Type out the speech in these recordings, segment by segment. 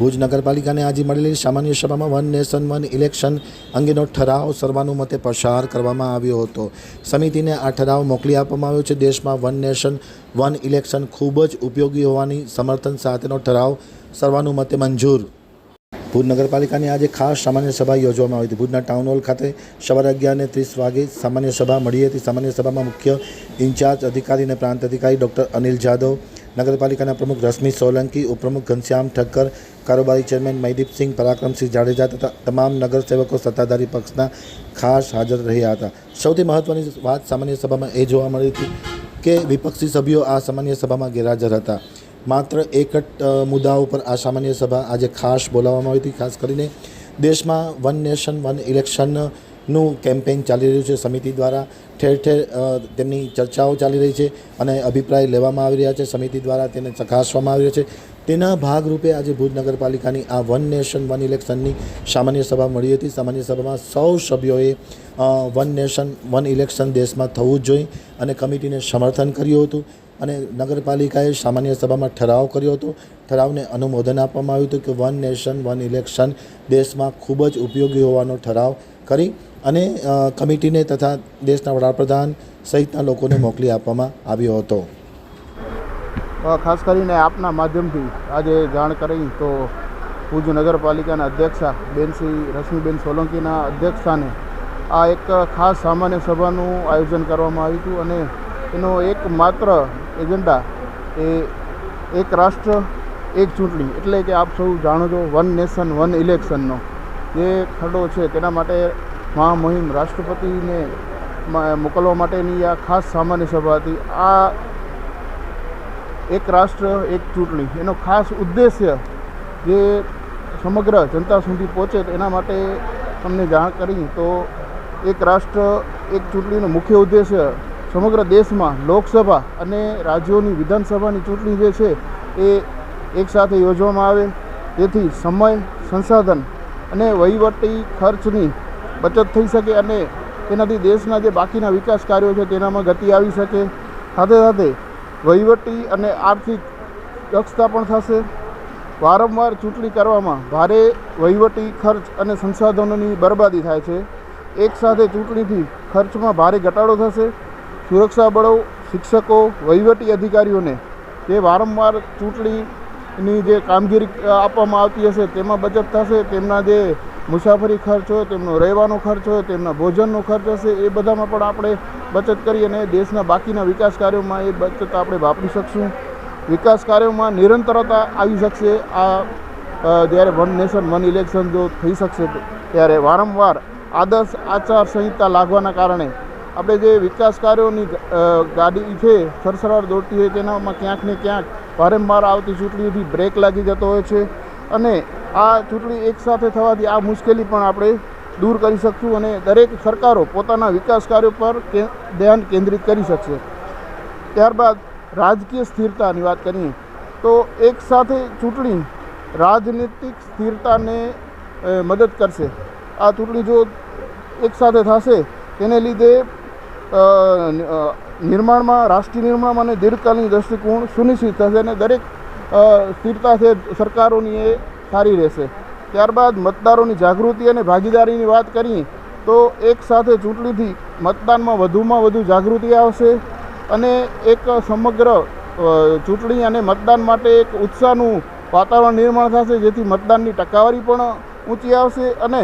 ભુજ નગરપાલિકાને આજે મળેલી સામાન્ય સભામાં વન નેશન, વન ઇલેક્શન અંગેનો ઠરાવ સર્વાનુમતે પસાર કરવામાં આવ્યો હતો. સમિતિને આ ઠરાવ મોકલી આપવામાં આવ્યો છે. દેશમાં વન નેશન, વન ઇલેક્શન ખૂબ જ ઉપયોગી હોવાની સમર્થન સાથેનો ઠરાવ સર્વાનુમતે મંજૂર. ભુજ નગરપાલિકાની આજે ખાસ સામાન્ય સભા યોજવામાં આવી હતી. ભુજના ટાઉન હોલ ખાતે સવારે અગિયારને ત્રીસ વાગે સામાન્ય સભા મળી હતી. સામાન્ય સભામાં મુખ્ય ઇન્ચાર્જ અધિકારી અને પ્રાંત અધિકારી ડૉક્ટર અનિલ જાદવ નગરપાલિકાના પ્રમુખ રશ્મિ સોલંકી, ઉપપ્રમુખ ઘનશ્યામ ઠક્કર, કારોબારી ચેરમેન મહીદીપસિંહ પરાક્રમસિંહ જાડેજા તથા તમામ નગરસેવકો સત્તાધારી પક્ષના ખાસ હાજર રહ્યા હતા. સૌથી મહત્ત્વની વાત સામાન્ય સભામાં એ જોવા મળી હતી કે વિપક્ષી સભ્યો આ સામાન્ય સભામાં ગેરહાજર હતા. માત્ર એક જ મુદ્દા ઉપર આ સામાન્ય સભા આજે ખાસ બોલાવવામાં આવી હતી, ખાસ કરીને દેશમાં વન નેશન, વન ઇલેક્શનનું કેમ્પેઇન ચાલી રહ્યું છે સમિતિ દ્વારા. ઠેર ઠેર તેમની ચર્ચાઓ ચાલી રહી છે અને અભિપ્રાય લેવામાં આવી રહ્યા છે. સમિતિ દ્વારા તેને ચકાસવામાં આવી રહ્યો છે. તેના ભાગરૂપે આજે ભુજ નગરપાલિકાની આ વન નેશન, વન ઇલેક્શનની સામાન્ય સભા મળી હતી. સામાન્ય સભામાં સૌ સભ્યોએ વન નેશન, વન ઇલેક્શન દેશમાં થવું જ જોઈએ અને કમિટીને સમર્થન કર્યું હતું અને નગરપાલિકાએ સામાન્ય સભામાં ઠરાવ કર્યો હતો. ઠરાવને અનુમોદન આપવામાં આવ્યું હતું કે વન નેશન, વન ઇલેક્શન દેશમાં ખૂબ જ ઉપયોગી હોવાનો ઠરાવ કરી અને કમિટીને તથા દેશના વડાપ્રધાન સહિતના લોકોને મોકલી આપવામાં આવ્યો હતો. ખાસ કરીને આપના માધ્યમથી આજે જાણ કરી તો ભુજ નગરપાલિકાના અધ્યક્ષા બેન શ્રી રશ્મિબેન સોલંકીના અધ્યક્ષસ્થાને આ એક ખાસ સામાન્ય સભાનું આયોજન કરવામાં આવ્યું હતું અને એનો એક માત્ર એજન્ડા એ એક રાષ્ટ્ર, એક ચૂંટણી. એટલે કે આપ સૌ જાણો છો, વન નેશન, વન ઇલેક્શનનો જે ખરડો છે, તેના માટે મહામહિમ રાષ્ટ્રપતિને મોકલવા માટેની આ ખાસ સામાન્ય સભા હતી. આ એક રાષ્ટ્ર, એક ચૂંટણી. એનો ખાસ ઉદ્દેશ્ય જે સમગ્ર જનતા સુધી પહોંચે એના માટે તમને જાણ કરી. તો એક રાષ્ટ્ર, એક ચૂંટણીનો મુખ્ય ઉદ્દેશ્ય સમગ્ર દેશમાં લોકસભા અને રાજ્યોની વિધાનસભાની ચૂંટણી જે છે એ એકસાથે યોજવામાં આવે. તેથી સમય, સંસાધન અને વહીવટી ખર્ચની બચત થઈ શકે અને તેનાથી દેશના જે બાકીના વિકાસ કાર્યો છે તેનામાં ગતિ આવી શકે. સાથે સાથે વહીવટી અને આર્થિક દક્ષતા પણ થશે. વારંવાર ચૂંટણી કરવામાં ભારે વહીવટી ખર્ચ અને સંસાધનોની બરબાદી થાય છે. એકસાથે ચૂંટણીથી ખર્ચમાં ભારે ઘટાડો થશે. સુરક્ષા બળો, શિક્ષકો, વહીવટી અધિકારીઓને જે વારંવાર ચૂંટણીની જે કામગીરી આપવામાં આવતી હશે, તેમાં બચત થશે, તેમના જે મુસાફરી ખર્ચ હોય, તેમનો રહેવાનો ખર્ચ હોય, તેમના ભોજનનો ખર્ચ હશે, એ બધામાં પણ આપણે બચત કરી અને દેશના બાકીના વિકાસ કાર્યોમાં એ બચત આપણે વાપરી શકશું. વિકાસ કાર્યોમાં નિરંતરતા આવી શકશે. આ જ્યારે વન નેશન, વન ઇલેક્શન જો થઈ શકશે, ત્યારે વારંવાર આદર્શ આચાર સંહિતા લાગવાના કારણે આપણે જે વિકાસ કાર્યોની ગાડી છે, સરસરાર દોડતી હોય, તેનામાં ક્યાંક ને ક્યાંક વારંવાર આવતી ચૂંટણીઓથી બ્રેક લાગી જતો હોય છે. અને આ ચૂંટણી એકસાથે થવાથી આ મુશ્કેલી પણ આપણે દૂર કરી શકશું અને દરેક સરકારો પોતાના વિકાસ કાર્યો પર ધ્યાન કેન્દ્રિત કરી શકશે. ત્યારબાદ રાજકીય સ્થિરતાની વાત કરીએ, તો એકસાથે ચૂંટણી રાજનીતિક સ્થિરતાને મદદ કરશે. આ ચૂંટણી જો એકસાથે થશે, તેને લીધે નિર્માણમાં, રાષ્ટ્રીય નિર્માણમાં અને દીર્ઘકાલીન દૃષ્ટિકોણ સુનિશ્ચિત થશે અને દરેક સ્થિરતા છે સરકારોની એ સારી રહેશે. ત્યારબાદ મતદારોની જાગૃતિ અને ભાગીદારીની વાત કરીએ તો એક સાથે ચૂંટણીથી મતદાનમાં વધુમાં વધુ જાગૃતિ આવશે અને એક સમગ્ર ચૂંટણી અને મતદાન માટે એક ઉત્સાહનું વાતાવરણ નિર્માણ થશે જેથી મતદાનની ટકાવારી પણ ઊંચી આવશે અને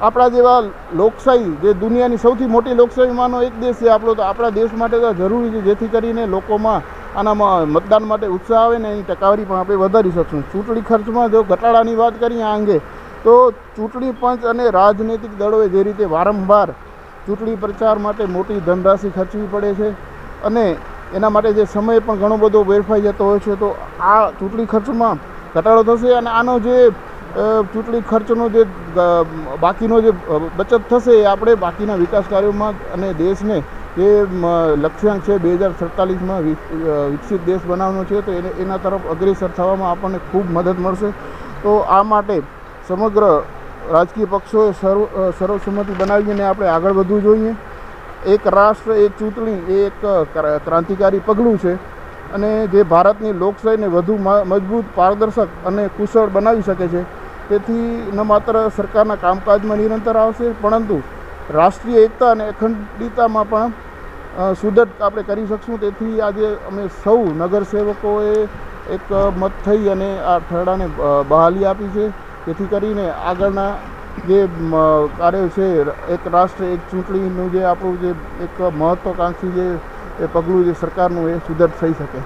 આપણા જેવા લોકશાહી, જે દુનિયાની સૌથી મોટી લોકશાહીમાંનો એક દેશ છે, આપણો તો આપણા દેશ માટે તો જરૂરી છે, જેથી કરીને લોકોમાં આનામાં મતદાન માટે ઉત્સાહ આવે ને એની ટકાવારી પણ આપણે વધારી શકશું. ચૂંટણી ખર્ચમાં જો ઘટાડાની વાત કરીએ આ અંગે, તો ચૂંટણી પંચ અને રાજનૈતિક દળોએ જે રીતે વારંવાર ચૂંટણી પ્રચાર માટે મોટી ધનરાશિ ખર્ચવી પડે છે અને એના માટે જે સમય પણ ઘણો બધો વેરફાઈ જતો હોય છે, તો આ ચૂંટણી ખર્ચમાં ઘટાડો થશે અને આનો જે ચૂંટણી ખર્ચનો જે બાકીનો જે બચત થશે એ આપણે બાકીના વિકાસ કાર્યોમાં અને દેશને જે લક્ષ્યાંક છે બે હજાર સડતાલીસમાં વિકસિત દેશ બનાવવાનો છે, તો એને, એના તરફ અગ્રેસર થવામાં આપણને ખૂબ મદદ મળશે. તો આ માટે સમગ્ર રાજકીય પક્ષોએ સર્વ સર્વસંમતિ બનાવીને આપણે આગળ વધવું જોઈએ. એક રાષ્ટ્ર, એક ચૂંટણી એ એક ક્રાંતિકારી પગલું છે. અને જે ભારતની લોકશાહીને વધુ મજબૂત, પારદર્શક અને કુશળ બનાવી શકે છે. તેથી ન માત્ર સરકારના કામકાજમાં નિરંતર આવશે, પરંતુ રાષ્ટ્રીય એકતા અને અખંડિતતામાં પણ સુદૃઢ આપણે કરી શકશું. તેથી આજે અમે સૌ નગરસેવકોએ એક મત થઈ અને આ ઠરાવને બહાલી આપી છે. જેથી કરીને આગળના જે કાર્ય છે, એક રાષ્ટ્ર, એક ચૂંટણીનું જે આપણું જે એક મહત્વાકાંક્ષી જે પગલું જે સરકારનું એ સુદૃઢ થઈ શકે.